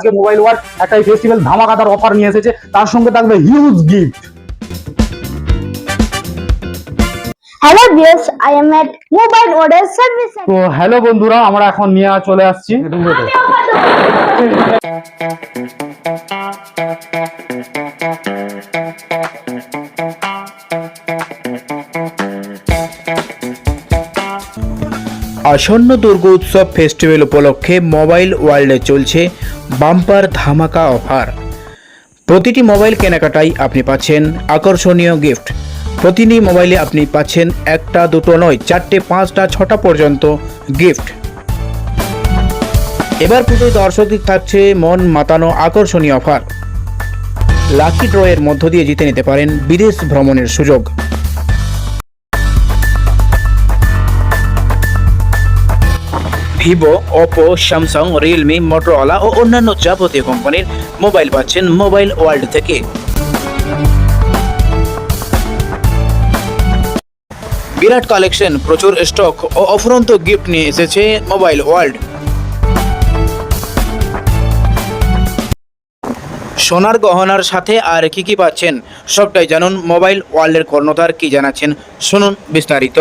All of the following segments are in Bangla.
আজকে মোবাইল ওয়ার্ল্ড একটা ফেস্টিভ্যাল ধামাকাদার অফার নিয়ে এসেছে। তার সঙ্গে থাকবে huge gift hello viewers I am at mobile order service তো হ্যালো বন্ধুরা আমরা এখন নিয়ে চলে আসছি। আসন্ন দুর্গা উৎসব ফেস্টিভ্যাল উপলক্ষে মোবাইল ওয়ার্ল্ডে চলছে বাম্পার ধামাকা অফার প্রতিটি মোবাইল কেনাকাটায় আপনি পাচ্ছেন, আকর্ষণীয় গিফট প্রতিটি মোবাইলে আপনি পাচ্ছেন একটা, দুটো নয়, চারটে, পাঁচটা, ছটা পর্যন্ত গিফট এবার পুজো দর্শকদের থাকছে মন মাতানো আকর্ষণীয় অফার লাকি ড্রয়ের মধ্য দিয়ে জিতে নিতে পারেন বিদেশ ভ্রমণের সুযোগ। Vivo, Oppo, Samsung, Realme, Motorola ও অন্যান্য যাবতীয় কোম্পানির মোবাইল পাচ্ছেন মোবাইল ওয়ার্ল্ড থেকে। বিরাট কালেকশন, প্রচুর স্টক ও অফুরন্ত গিফট নিয়ে এসেছে মোবাইল ওয়ার্ল্ড। সোনার গহনার সাথে আর কি কি পাচ্ছেন? সবটাই জানুন মোবাইল ওয়ার্ল্ডের কর্ণধার কি জানাচ্ছেন? শুনুন বিস্তারিত।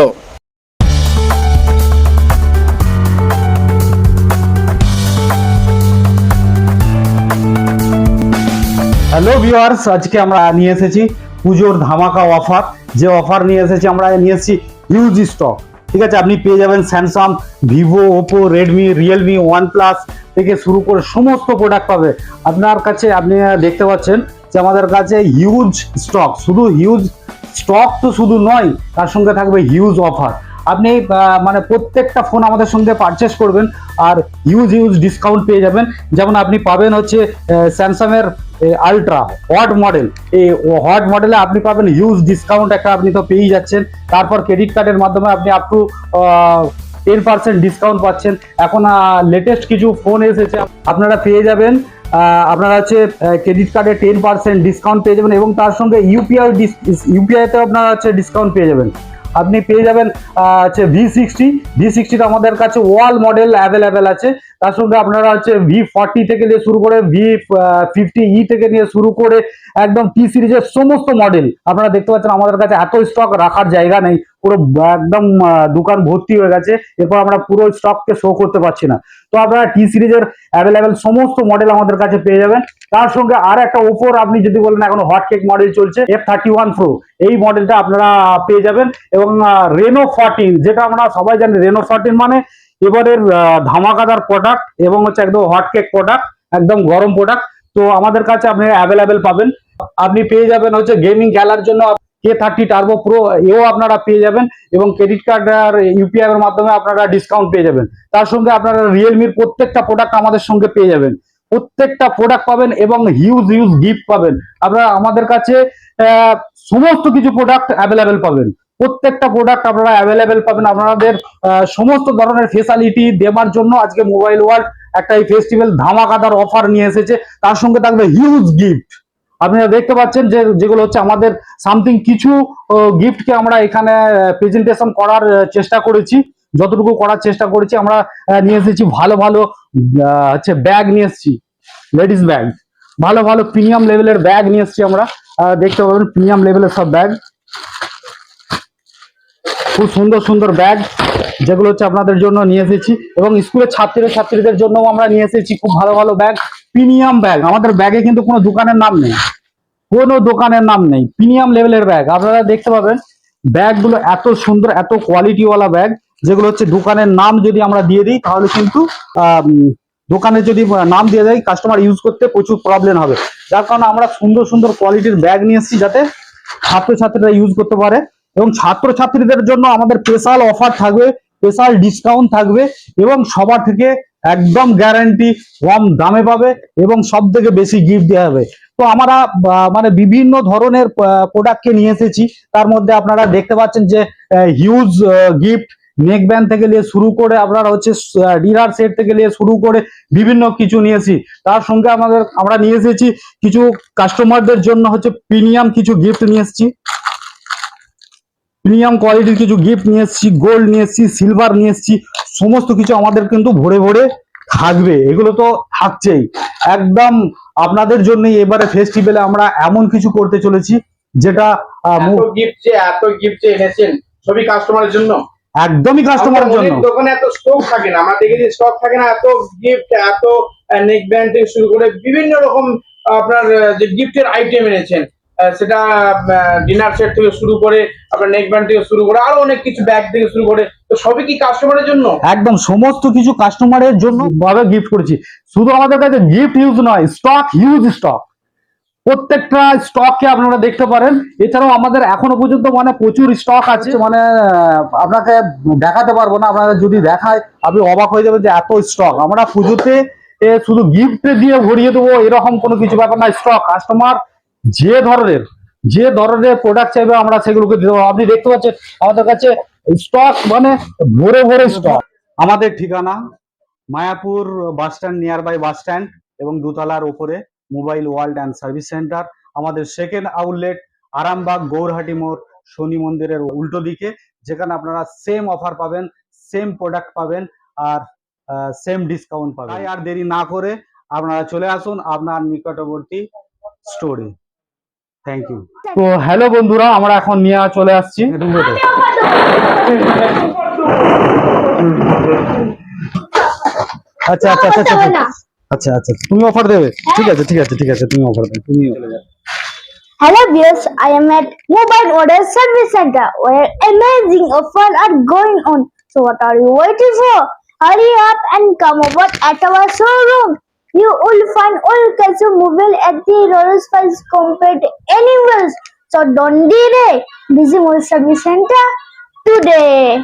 হ্যালো ভিউয়ার্স আজকে আমরা নিয়ে এসেছি পুজোর ধামাকা অফার যে অফার নিয়ে এসেছি আমরা, নিয়ে এসেছি হিউজ স্টক ঠিক আছে, আপনি পেয়ে যাবেন Samsung Vivo Oppo Redmi Realme OnePlus থেকে শুরু করে সমস্ত প্রোডাক্ট পাবে। আপনার কাছে আপনি দেখতে পাচ্ছেন যে আমাদের কাছে হিউজ স্টক শুধু হিউজ স্টক তো শুধু নয়, তার সঙ্গে থাকবে হিউজ অফার আপনি মানে প্রত্যেকটা ফোন আমাদের সঙ্গে পারচেস করবেন আর হিউজ হিউজ ডিসকাউন্ট পেয়ে যাবেন। যেমন আপনি পাবেন হচ্ছে স্যামসাং এর আলট্রা হট মডেল এই হট মডেলে আপনি পাবেন হিউজ ডিসকাউন্ট একটা আপনি তো পেয়েই যাচ্ছেন। তারপর ক্রেডিট কার্ডের মাধ্যমে আপনি up to ten percent discount পাচ্ছেন। এখন লেটেস্ট কিছু ফোন এসেছে, আপনারা পেয়ে যাবেন। আপনারা হচ্ছে ক্রেডিট কার্ডে টেন পার্সেন্ট ডিসকাউন্ট পেয়ে যাবেন এবং তার সঙ্গে ইউপিআই ইউপিআইতে আপনারা হচ্ছে ডিসকাউন্ট পেয়ে যাবেন। আপনি পেয়ে যাবেন হচ্ছে ভি সিক্সটি ভি সিক্সটিটা আমাদের কাছে ওয়াল মডেল অ্যাভেলেবেল আছে। তার সঙ্গে আপনারা হচ্ছে ভি ফর্টি থেকে নিয়ে শুরু করে ভি ফিফটি ই থেকে নিয়ে শুরু করে একদম টি সিরিজের সমস্ত মডেল আপনারা দেখতে পাচ্ছেন আমাদের কাছে এত স্টক রাখার জায়গা নেই। পুরো একদম দোকান ভর্তি হয়ে গেছে। এরপর আমরা পুরো স্টককে শো করতে পারছি না। তো আপনারা টি সিরিজের অ্যাভেলেবেল সমস্ত মডেল আমাদের কাছে পেয়ে যাবেন। তার সঙ্গে আর একটা ওপোর আপনি যদি বলেন এখন হট কেক মডেল চলছে এফ থার্টি ওয়ান প্রো এই মডেলটা আপনারা পেয়ে যাবেন। এবং রেনো ফর্টিন যেটা আমরা সবাই জানি রেনো ফর্টিন মানে এবারের ধামাকাদার প্রোডাক্ট এবং হচ্ছে একদম হট কেক প্রোডাক্ট একদম গরম প্রোডাক্ট তো আমাদের কাছে আপনি অ্যাভেলেবেল পাবেন। আপনি পেয়ে যাবেন হচ্ছে গেমিং খেলার জন্য কে থার্টি টার্বো প্রো এও আপনারা পেয়ে যাবেন এবং ক্রেডিট কার্ড আর ইউপিআই এর মাধ্যমে আপনারা ডিসকাউন্ট পেয়ে যাবেন। তার সঙ্গে আপনারা রিয়েলমির প্রত্যেকটা প্রোডাক্ট আমাদের সঙ্গে পেয়ে যাবেন। প্রত্যেকটা প্রোডাক্ট পাবেন এবং হিউজ হিউজ গিফট পাবেন। আপনারা আমাদের কাছে সমস্ত কিছু প্রোডাক্ট অ্যাভেলেবেল পাবেন। প্রত্যেকটা প্রোডাক্ট আপনারা অ্যাভেলেবেল পাবেন। আপনাদের সমস্ত ধরনের ফেসালিটি দেওয়ার জন্য আজকে মোবাইল ওয়ার্ল্ড একটা এই ফেস্টিভ্যাল ধামাকাদার অফার নিয়ে এসেছে। তার সঙ্গে থাকবে হিউজ গিফট আপনারা দেখতে পাচ্ছেন যে, যেগুলো হচ্ছে আমাদের সামথিং কিছু গিফটকে আমরা এখানে প্রেজেন্টেশন করার চেষ্টা করেছি। যতটুকু করার চেষ্টা করেছি, আমরা নিয়ে এসেছি ভালো ভালো হচ্ছে ব্যাগ নিয়ে এসেছি। লেডিস ব্যাগ ভালো ভালো প্রিমিয়াম লেভেলের ব্যাগ নিয়ে এসেছি আমরা। দেখতে পাবেন প্রিমিয়াম লেভেলের সব ব্যাগ খুব সুন্দর সুন্দর ব্যাগ, যেগুলো হচ্ছে আপনাদের জন্য নিয়ে এসেছি। এবং স্কুলের ছাত্রী ছাত্রীদের জন্য আমরা নিয়ে এসেছি খুব ভালো ভালো ব্যাগ। প্রিমিয়াম ব্যাগ, আমাদের ব্যাগে কিন্তু কোনো দোকানের নাম নেই। কোনো দোকানের নাম নেই, প্রিমিয়াম লেভেলের ব্যাগ। আপনারা দেখতে পাবেন, ব্যাগগুলো এত সুন্দর, এত কোয়ালিটিওয়ালা ব্যাগ, যেগুলো হচ্ছে দোকানের নাম যদি আমরা দিয়ে দিই, তাহলে কিন্তু দোকানে যদি নাম দিয়ে দেয় কাস্টমার ইউজ করতে প্রচুর প্রবলেম হবে। যার কারণে আমরা সুন্দর সুন্দর কোয়ালিটির ব্যাগ নিয়ে এসেছি যাতে ছাত্রছাত্রীরা ইউজ করতে পারে। এবং ছাত্রছাত্রীদের জন্য আমাদের স্পেশাল অফার থাকবে স্পেশাল ডিসকাউন্ট থাকবে এবং সবার থেকে একদম গ্যারান্টি কম দামে পাবে এবং সব থেকে বেশি গিফট দেওয়া হবে। তো আমরা মানে বিভিন্ন ধরনের প্রোডাক্টকে নিয়ে এসেছি। তার মধ্যে আপনারা দেখতে পাচ্ছেন যে হিউজ গিফট নেক ব্যান্ড থেকে নিয়ে শুরু করে আপনারা হচ্ছে ডিনার সেট থেকে নিয়ে শুরু করে বিভিন্ন কিছু নিয়েছি তার সঙ্গে আমাদের, আমরা নিয়ে এসেছি কিছু কাস্টমারদের জন্য হচ্ছে প্রিমিয়াম কিছু গিফট নিয়ে এসেছি। প্রিমিয়াম কোয়ালিটির কিছু গিফট নিয়ে এসেছি গোল্ড নিয়ে এসেছি সিলভার নিয়ে এসেছি সমস্ত কিছু আমাদের কিন্তু ভরে ভরে থাকবে। এগুলো তো থাকছেই। একদম আপনাদের জন্য এবারে ফেস্টিভ্যালে আমরা এমন কিছু করতে চলেছি যেটা গিফট যে এত গিফট যে এনেছেন সবই কাস্টমারের জন্য? একদমই কাস্টমারের জন্য। দোকানে এত স্টক থাকে না আমরা দেখেছি স্টক থাকে না এত গিফট এত নেক ব্যান্ড থেকে শুরু করে বিভিন্ন রকম আপনার যে গিফটের আইটেম এনেছেন। সেটা ডিনার সেট থেকে শুরু করে, আপনার নেক ব্যান্ড থেকে শুরু করে, আরও অনেক কিছু ব্যাগ থেকে শুরু করে, তো সবই কি কাস্টমারের জন্য? একদম, সমস্ত কিছু কাস্টমারের জন্য ভাবে গিফট করেছি। শুধু আমাদের কাছে গিফট ইউজ নয় স্টক হিউজ স্টক প্রত্যেকটা স্টককে আপনারা দেখতে পারেন। এছাড়াও আমাদের এখনও পর্যন্ত মানে প্রচুর স্টক আছে মানে আপনাকে দেখাতে পারব না, আপনাদের যদি দেখায়, আপনি অবাক হয়ে যাবেন যে এত স্টক আমরা পুজোতে শুধু গিফট দিয়ে ভরিয়ে দেবো, এরকম কোনো কিছু ব্যাপার না স্টক কাস্টমার যে ধরনের যে ধরনের প্রোডাক্ট চাইবে আমরা সেগুলোকে দেবো আপনি দেখতে পাচ্ছেন, আমাদের কাছে স্টক মানে ভরে ভরে স্টক আমাদের ঠিকানা Mayapur bus stand near by bus stand এবং দোতলার ওপরে mobile world and service centre আমাদের সেকেন্ড আউটলেট আরামবাগ গৌরহাটি মোড় শনি মন্দিরের উল্টো দিকে, যেখানে আপনারা সেম অফার পাবেন সেম প্রোডাক্ট পাবেন আর সেম ডিসকাউন্ট পাবেন। আর দেরি না করে আপনারা চলে আসুন আপনার নিকটবর্তী স্টোরে থ্যাংক ইউ তো হ্যালো বন্ধুরা আমরা এখন নিয়ে চলে আসছি আচ্ছা আচ্ছা আচ্ছা আচ্ছা আচ্ছা আচ্ছা তুমি অফার দেবে ঠিক আছে ঠিক আছে ঠিক আছে তুমি অফার দেবে তুমি Hello viewers, I am at Mobile Order Service Center where amazing offers are going on. So what are you waiting for? Hurry up and come over at our showroom. You will find all kinds of mobile at the lowest price compared to anywhere. So don't delay. Visit Mobile Service Center today.